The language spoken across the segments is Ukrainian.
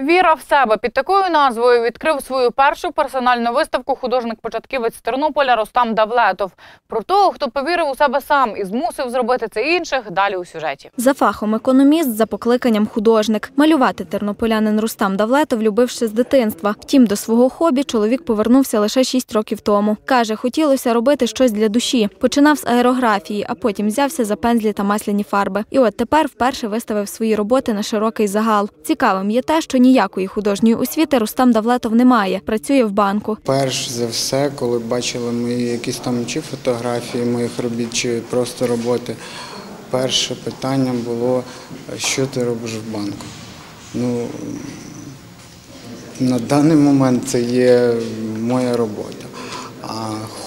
Віра в себе під такою назвою відкрив свою першу персональну виставку художник-початківець Тернополя Ростам Давлетов. Про того, хто повірив у себе сам і змусив зробити це інших, далі у сюжеті. За фахом економіст, за покликанням художник. Малювати тернополянин Рустам Давлетов любив ще з дитинства. Втім, до свого хобі чоловік повернувся лише 6 років тому. Каже, хотілося робити щось для душі. Починав з аерографії, а потім взявся за пензлі та масляні фарби. І от тепер вперше виставив свої роботи на широкий загал. Цікавим є те, що ніякої художньої освіти Рустам Давлетов не має. Працює в банку. Перш за все, коли бачили мої якісь там чи фотографії моїх робіт, чи просто роботи, перше питання було, що ти робиш в банку. Ну, на даний момент це є моя робота. А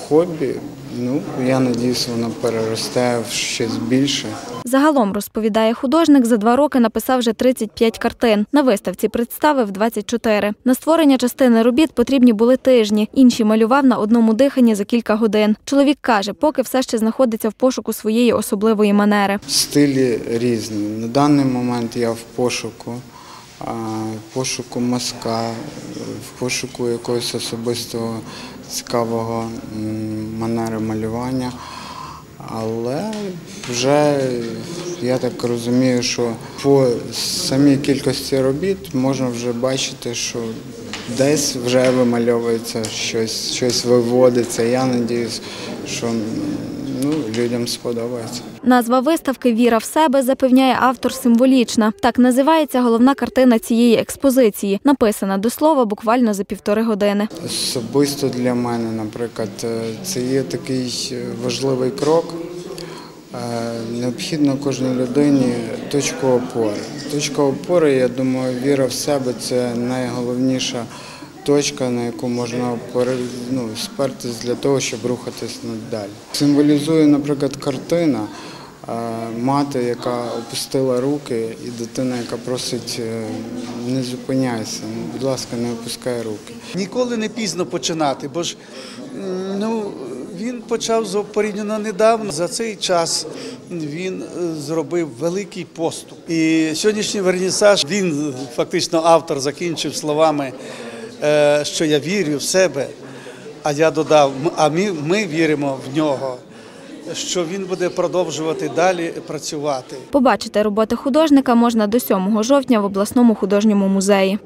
хобі, ну, я надіюсь, воно переросте в щось більше. Загалом, розповідає художник, за два роки написав вже 35 картин. На виставці представив 24. На створення частини робіт потрібні були тижні. Інші малював на одному диханні за кілька годин. Чоловік каже, поки все ще знаходиться в пошуку своєї особливої манери. Стилі різні. На даний момент я в пошуку, в пошуку мазка, в пошуку якогось особистого цікавого манери малювання. Але вже я так розумію, що по самій кількості робіт можна вже бачити, що десь вже вимальовується щось, щось виводиться. Я сподіваюся, що ну, людям сподобається. Назва виставки Віра в себе запевняє автор символічна. Так називається головна картина цієї експозиції. Написана до слова буквально за півтори години. Особисто для мене, наприклад, е, це є такий е, важливий крок. Е, Необхідно кожній людині точку опори. Точка опори, я думаю, віра в себе це найголовніша точка, на яку можна ну, спертись для того, щоб рухатись надалі. Символізує, наприклад, картина. е, Мати, яка опустила руки, і дитина, яка просить е, не зупиняйся, будь ласка, не опускай руки. Ніколи не пізно починати, бо ж ну, він почав порівняно недавно. За цей час він е, зробив великий поступ. І сьогоднішній вернісаж він фактично автор закінчив словами, що я вірю в себе. А я додав, а ми, ми віримо в нього, що він буде продовжувати далі працювати. Побачити роботи художника можна до 7 жовтня в обласному художньому музеї.